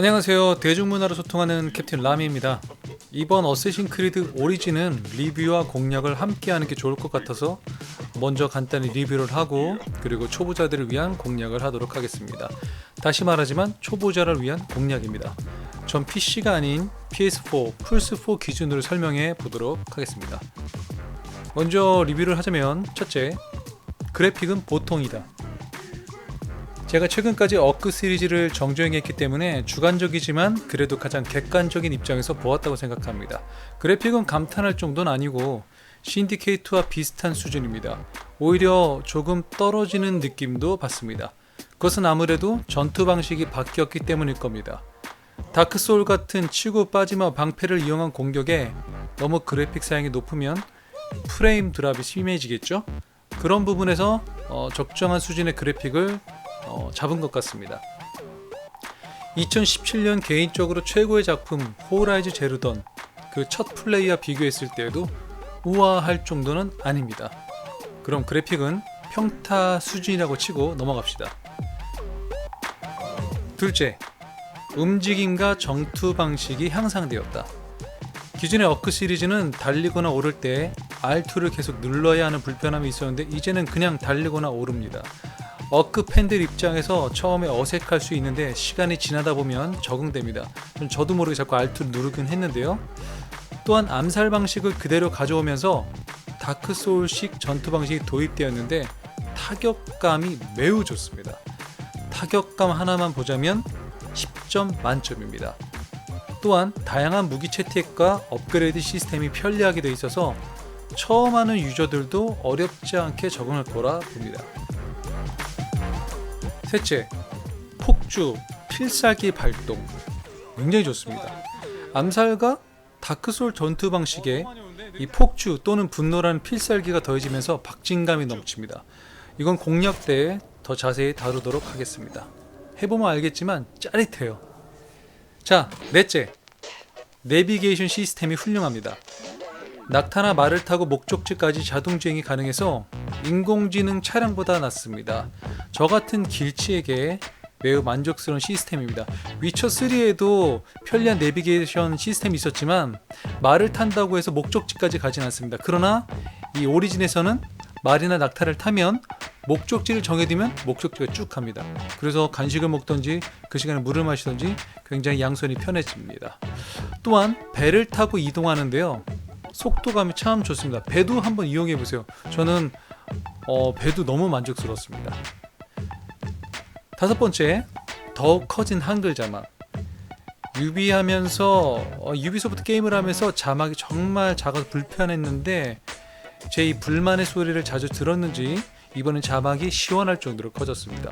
안녕하세요. 대중문화로 소통하는 캡틴 라미입니다. 이번 어쌔신 크리드 오리진은 리뷰와 공략을 함께 하는 게 좋을 것 같아서 먼저 간단히 리뷰를 하고 그리고 초보자들을 위한 공략을 하도록 하겠습니다. 다시 말하지만 초보자를 위한 공략입니다. 전 PC가 아닌 PS4, 플스4 기준으로 설명해 보도록 하겠습니다. 먼저 리뷰를 하자면 첫째, 그래픽은 보통이다. 제가 최근까지 어크 시리즈를 정주행했기 때문에 주관적이지만 그래도 가장 객관적인 입장에서 보았다고 생각합니다. 그래픽은 감탄할 정도는 아니고 신디케이트와 비슷한 수준입니다. 오히려 조금 떨어지는 느낌도 받습니다. 그것은 아무래도 전투 방식이 바뀌었기 때문일 겁니다. 다크소울 같은 치고 빠지며 방패를 이용한 공격에 너무 그래픽 사양이 높으면 프레임 드랍이 심해지겠죠? 그런 부분에서 어, 적정한 수준의 그래픽을 어, 잡은 것 같습니다. 2017년 개인적으로 최고의 작품 호라이즈 제르던 그 첫 플레이와 비교했을 때에도 우아할 정도는 아닙니다. 그럼 그래픽은 평타 수준이라고 치고 넘어갑시다. 둘째, 움직임과 정투 방식이 향상되었다. 기존의 어크 시리즈는 달리거나 오를 때 R2를 계속 눌러야 하는 불편함이 있었는데 이제는 그냥 달리거나 오릅니다. 어크 팬들 입장에서 처음에 어색할 수 있는데 시간이 지나다 보면 적응됩니다. 저도 모르게 자꾸 R2를 누르긴 했는데요. 또한 암살 방식을 그대로 가져오면서 다크 소울식 전투 방식이 도입되었는데 타격감이 매우 좋습니다. 타격감 하나만 보자면 10점 만점입니다. 또한 다양한 무기 채택과 업그레이드 시스템이 편리하게 되어 있어서 처음 하는 유저들도 어렵지 않게 적응할 거라 봅니다. 셋째, 폭주, 필살기 발동. 굉장히 좋습니다. 암살과 다크솔 전투 방식에 이 폭주 또는 분노라는 필살기가 더해지면서 박진감이 넘칩니다. 이건 공략 때 더 자세히 다루도록 하겠습니다. 해보면 알겠지만 짜릿해요. 자, 넷째. 내비게이션 시스템이 훌륭합니다. 낙타나 말을 타고 목적지까지 자동 주행이 가능해서 인공지능 차량보다 낫습니다. 저 같은 길치에게 매우 만족스러운 시스템입니다. 위쳐 3에도 편리한 내비게이션 시스템이 있었지만 말을 탄다고 해서 목적지까지 가진 않습니다. 그러나 이 오리진에서는 말이나 낙타를 타면 목적지를 정해두면 목적지가 쭉 갑니다. 그래서 간식을 먹던지 그 시간에 물을 마시던지 굉장히 양손이 편해집니다. 또한 배를 타고 이동하는데요. 속도감이 참 좋습니다. 배도 한번 이용해 보세요. 저는 어, 배도 너무 만족스럽습니다. 다섯 번째, 더욱 커진 한글 자막. 유비하면서 어, 유비소프트 게임을 하면서 자막이 정말 작아서 불편했는데 제 이 불만의 소리를 자주 들었는지 이번엔 자막이 시원할 정도로 커졌습니다.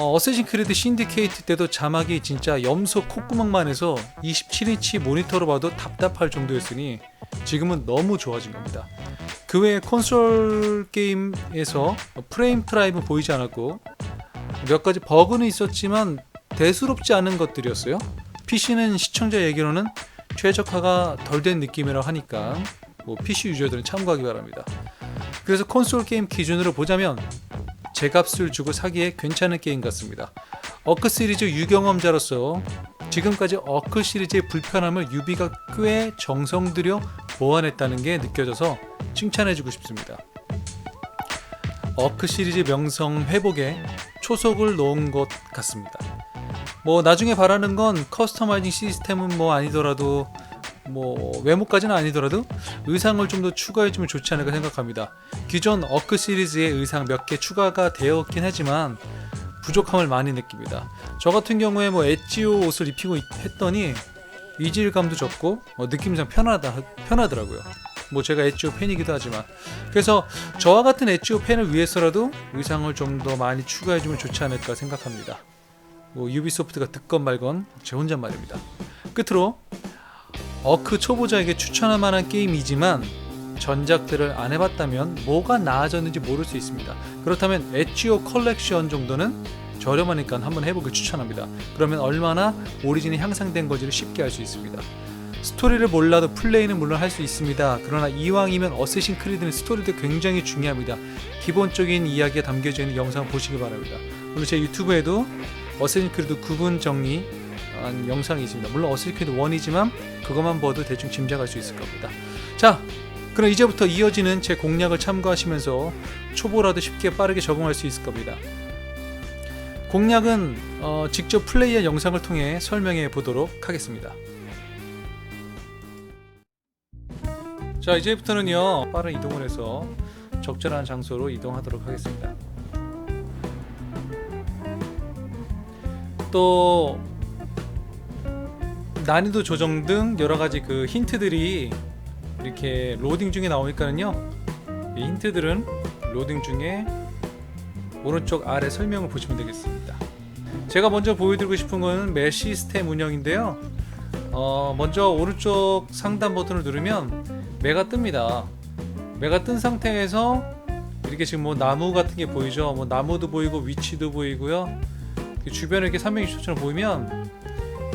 어, 어쌔신 크리드 신디케이트 때도 자막이 진짜 염소 콧구멍만 해서 27인치 모니터로 봐도 답답할 정도였으니 지금은 너무 좋아진 겁니다. 그 외에 콘솔 게임에서 프레임 트라이브 보이지 않았고 몇 가지 버그는 있었지만 대수롭지 않은 것들이었어요. PC는 시청자 얘기로는 최적화가 덜 된 느낌이라고 하니까 뭐 PC 유저들은 참고하기 바랍니다. 그래서 콘솔 게임 기준으로 보자면 제 값을 주고 사기에 괜찮은 게임 같습니다. 어크 시리즈 유경험자로서 지금까지 어크 시리즈의 불편함을 유비가 꽤 정성 들여 보완했다는 게 느껴져서 칭찬해주고 싶습니다. 어크 시리즈 명성 회복에 초석을 놓은 것 같습니다. 뭐 나중에 바라는 건 커스터마이징 시스템은 뭐 아니더라도 뭐 외모까지는 아니더라도 의상을 좀 더 추가해주면 좋지 않을까 생각합니다. 기존 어크 시리즈의 의상 몇 개 추가가 되었긴 하지만 부족함을 많이 느낍니다. 저 같은 경우에 뭐 엣지오 옷을 입히고 했더니 이질감도 적고 어, 느낌상 편하다 편하더라고요. 뭐 제가 엣지오 팬이기도 하지만 그래서 저와 같은 엣지오 팬을 위해서라도 의상을 좀 더 많이 추가해주면 좋지 않을까 생각합니다. 뭐 유비소프트가 듣건 말건 제 혼잣말입니다. 끝으로 어크 초보자에게 추천할 만한 게임이지만 전작들을 안 해봤다면 뭐가 나아졌는지 모를 수 있습니다. 그렇다면 엣지오 컬렉션 정도는 저렴하니까 한번 해보길 추천합니다. 그러면 얼마나 오리진이 향상된 건지를 쉽게 알 수 있습니다. 스토리를 몰라도 플레이는 물론 할 수 있습니다. 그러나 이왕이면 어쌔신 크리드는 스토리도 굉장히 중요합니다. 기본적인 이야기가 담겨져 있는 영상 보시기 바랍니다. 오늘 제 유튜브에도 어쌔신 크리드 구분 정리 한 영상이 있습니다. 물론 크리드 1이지만 그것만 봐도 대충 짐작할 수 있을 겁니다. 자, 그럼 이제부터 이어지는 제 공략을 참고하시면서 초보라도 쉽게 빠르게 적응할 수 있을 겁니다. 공략은 어, 직접 플레이한 영상을 통해 설명해 보도록 하겠습니다. 자 이제부터는요 빠른 이동을 해서 적절한 장소로 이동하도록 하겠습니다. 또 난이도 조정 등 여러 가지 그 힌트들이 이렇게 로딩 중에 나오니까는요 이 힌트들은 로딩 중에 오른쪽 아래 설명을 보시면 되겠습니다. 제가 먼저 보여드리고 싶은 거는 매 시스템 운영인데요. 어, 먼저 오른쪽 상단 버튼을 누르면 매가 뜹니다. 매가 뜬 상태에서 이렇게 지금 뭐 나무 같은 게 보이죠. 뭐 나무도 보이고 위치도 보이고요. 그 주변에 이렇게 360도처럼 보이면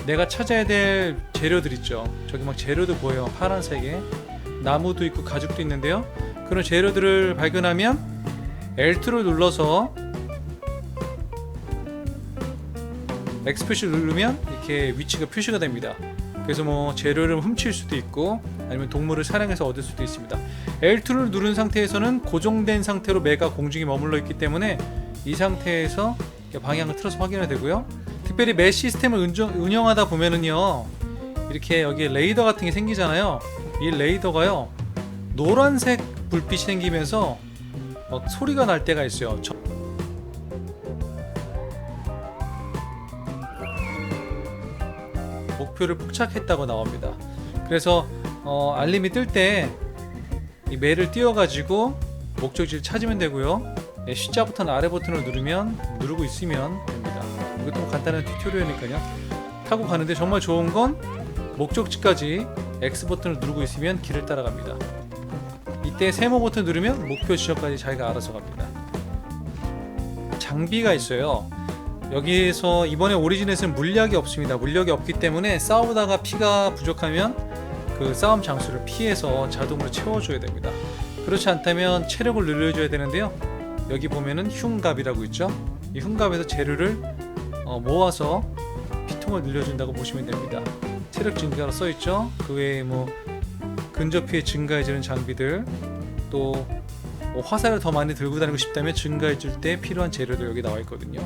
내가 찾아야 될 재료들 있죠. 저기 막 재료도 보여요. 파란색에 나무도 있고 가죽도 있는데요. 그런 재료들을 발견하면 L2를 눌러서 X 표시를 누르면 이렇게 위치가 표시가 됩니다. 그래서 뭐 재료를 훔칠 수도 있고 아니면 동물을 사냥해서 얻을 수도 있습니다. L2를 누른 상태에서는 고정된 상태로 매가 공중에 머물러 있기 때문에 이 상태에서 방향을 틀어서 확인이 되고요. 특별히 매 시스템을 운정, 운영 하다 보면은요 이렇게 여기 레이더 같은 게 생기잖아요. 이 레이더가요 노란색 불빛이 생기면서 막 소리가 날 때가 있어요. 저- 목표를 포착했다고 나옵니다. 그래서 어, 알림이 뜰 때 이 매를 띄워가지고 목적지를 찾으면 되고요. 네, C자 버튼 아래 버튼을 누르면 누르고 있으면. 이것도 뭐 간단한 튜토리얼이니까요. 타고 가는데 정말 좋은 건 목적지까지 X 버튼을 누르고 있으면 길을 따라갑니다. 이때 세모 버튼 누르면 목표 지점까지 자기가 알아서 갑니다. 장비가 있어요. 여기에서 이번에 오리진에서는 물약이 없습니다. 물약이 없기 때문에 싸우다가 피가 부족하면 그 싸움 장소를 피해서 자동으로 채워줘야 됩니다. 그렇지 않다면 체력을 늘려줘야 되는데요. 여기 보면은 흉갑이라고 있죠. 이 흉갑에서 재료를 어, 모아서 피통을 늘려준다고 보시면 됩니다. 체력 증가로 써 있죠. 그 외에 뭐 근접 피해 증가해주는 장비들 또 뭐 화살을 더 많이 들고 다니고 싶다면 증가해줄 때 필요한 재료도 여기 나와 있거든요.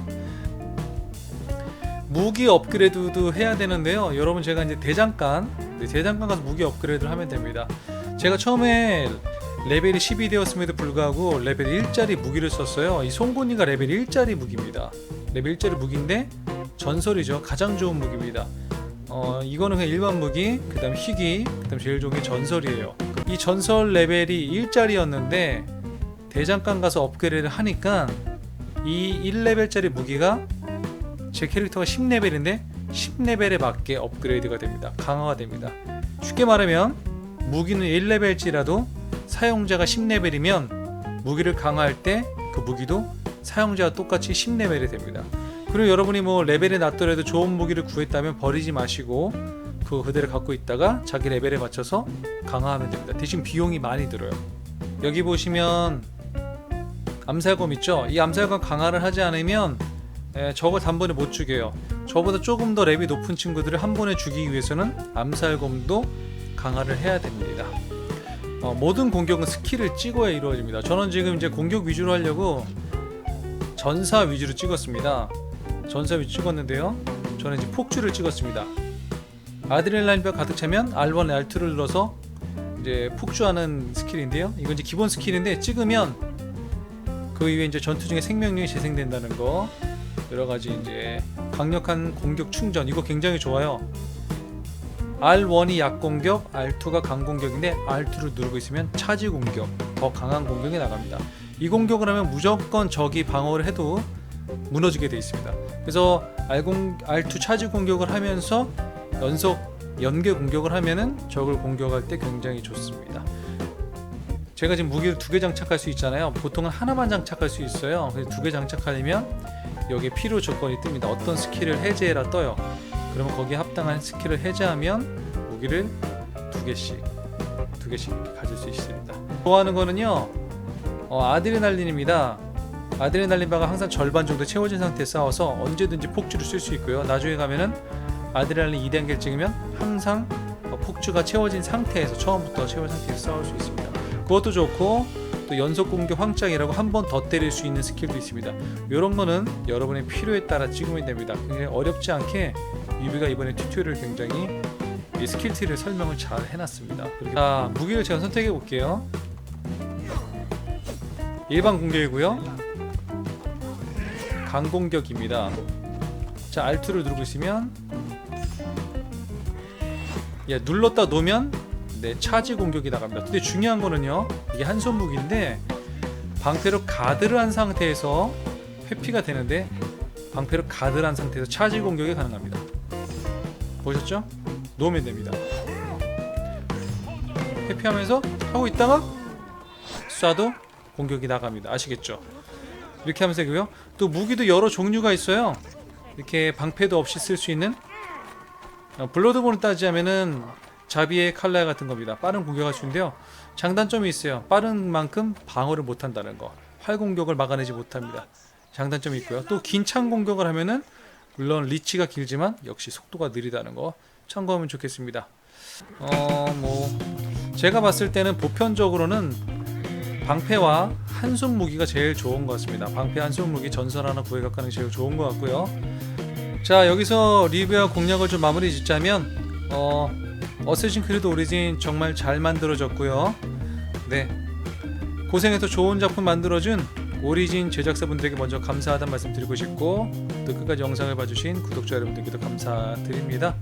무기 업그레이드도 해야 되는데요. 여러분 제가 이제 대장간 네, 대장간 가서 무기 업그레이드를 하면 됩니다. 제가 처음에 레벨이 10이 되었음에도 불구하고 레벨 1짜리 무기를 썼어요. 이 송곳니가 레벨 1짜리 무기입니다. 레벨 1짜리 무기인데 전설이죠. 가장 좋은 무기입니다. 어, 이거는 그냥 일반 무기, 그 다음 희귀, 그 다음 제일 좋은 게 전설이에요. 이 전설 레벨이 1짜리였는데 대장간 가서 업그레이드를 하니까 이 1레벨짜리 무기가 제 캐릭터가 10레벨인데 10레벨에 맞게 업그레이드가 됩니다. 강화가 됩니다. 쉽게 말하면 무기는 1레벨일지라도 사용자가 10레벨이면 무기를 강화할 때 그 무기도 사용자와 똑같이 10레벨이 됩니다. 그리고 여러분이 뭐 레벨이 낮더라도 좋은 무기를 구했다면 버리지 마시고 그 그대로 갖고 있다가 자기 레벨에 맞춰서 강화하면 됩니다. 대신 비용이 많이 들어요. 여기 보시면 암살검 있죠? 이 암살검 강화를 하지 않으면 에, 저걸 단번에 못 죽여요. 저보다 조금 더 랩이 높은 친구들을 한 번에 죽이기 위해서는 암살검도 강화를 해야 됩니다. 어, 모든 공격은 스킬을 찍어야 이루어집니다. 저는 지금 이제 공격 위주로 하려고 전사 위주로 찍었습니다. 전사 위주 찍었는데요. 저는 이제 폭주를 찍었습니다. 아드레날린뼈 가득 차면 R1, R2를 눌러서 이제 폭주하는 스킬인데요. 이건 이제 기본 스킬인데 찍으면 그 이후에 이제 전투 중에 생명력이 재생된다는 거 여러 가지 이제 강력한 공격 충전 이거 굉장히 좋아요. R1이 약 공격, R2가 강 공격인데 R2를 누르고 있으면 차지 공격, 더 강한 공격이 나갑니다. 이 공격을 하면 무조건 적이 방어를 해도 무너지게 돼 있습니다. 그래서 R0, R2 차지 공격을 하면서 연속 연계 공격을 하면은 적을 공격할 때 굉장히 좋습니다. 제가 지금 무기를 두 개 장착할 수 있잖아요. 보통은 하나만 장착할 수 있어요. 두 개 장착하려면 여기에 필요 조건이 뜹니다. 어떤 스킬을 해제해라 떠요. 그러면 거기에 합당한 스킬을 해제하면 무기를 두 개씩 두 개씩 가질 수 있습니다. 좋아하는 거는요 어, 아드레날린입니다. 아드레날린 바가 항상 절반 정도 채워진 상태에 싸워서 언제든지 폭주를 쓸 수 있고요. 나중에 가면은 아드레날린 2단계를 찍으면 항상 어, 폭주가 채워진 상태에서 처음부터 채워진 상태에서 싸울 수 있습니다. 그것도 좋고 또 연속 공격 황장이라고 한 번 더 때릴 수 있는 스킬도 있습니다. 이런 거는 여러분의 필요에 따라 찍으면 됩니다. 굉장히 어렵지 않게 유비가 이번에 튜토리얼 굉장히 이 스킬 트리를 설명을 잘 해놨습니다. 자 무기를 제가 선택해 볼게요. 일반 공격이고요. 강공격입니다. 자 알트를 누르고 있으면 예 눌렀다 놓으면 네 차지 공격이 나갑니다. 근데 중요한 거는요 이게 한 손 무기인데 방패로 가드를 한 상태에서 회피가 되는데 방패로 가드를 한 상태에서 차지 공격이 가능합니다. 보셨죠? 놓으면 됩니다. 회피하면서 하고 있다가 쏴도 공격이 나갑니다. 아시겠죠? 이렇게 하면서 되고요. 또 무기도 여러 종류가 있어요. 이렇게 방패도 없이 쓸 수 있는 어, 블러드본을 따지자면은 자비의 칼날 같은 겁니다. 빠른 공격할 수 있는데요. 장단점이 있어요. 빠른 만큼 방어를 못한다는 거. 활 공격을 막아내지 못합니다. 장단점이 있고요. 또 긴 창 공격을 하면은 물론 리치가 길지만 역시 속도가 느리다는 거 참고하면 좋겠습니다. 어 뭐 제가 봤을 때는 보편적으로는 방패와 한손 무기가 제일 좋은 것 같습니다. 방패 한손 무기 전설 하나 구해갖고 가는 게 제일 좋은 것 같고요. 자 여기서 리뷰와 공략을 좀 마무리 짓자면 어 어쌔신 크리드 오리진 정말 잘 만들어졌고요. 네 고생해서 좋은 작품 만들어준 오리진 제작사분들에게 먼저 감사하다는 말씀 드리고 싶고 또 끝까지 영상을 봐주신 구독자 여러분들께도 감사드립니다.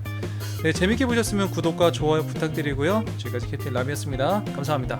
네 재밌게 보셨으면 구독과 좋아요 부탁드리고요. 지금까지 캡틴 람이었습니다. 감사합니다.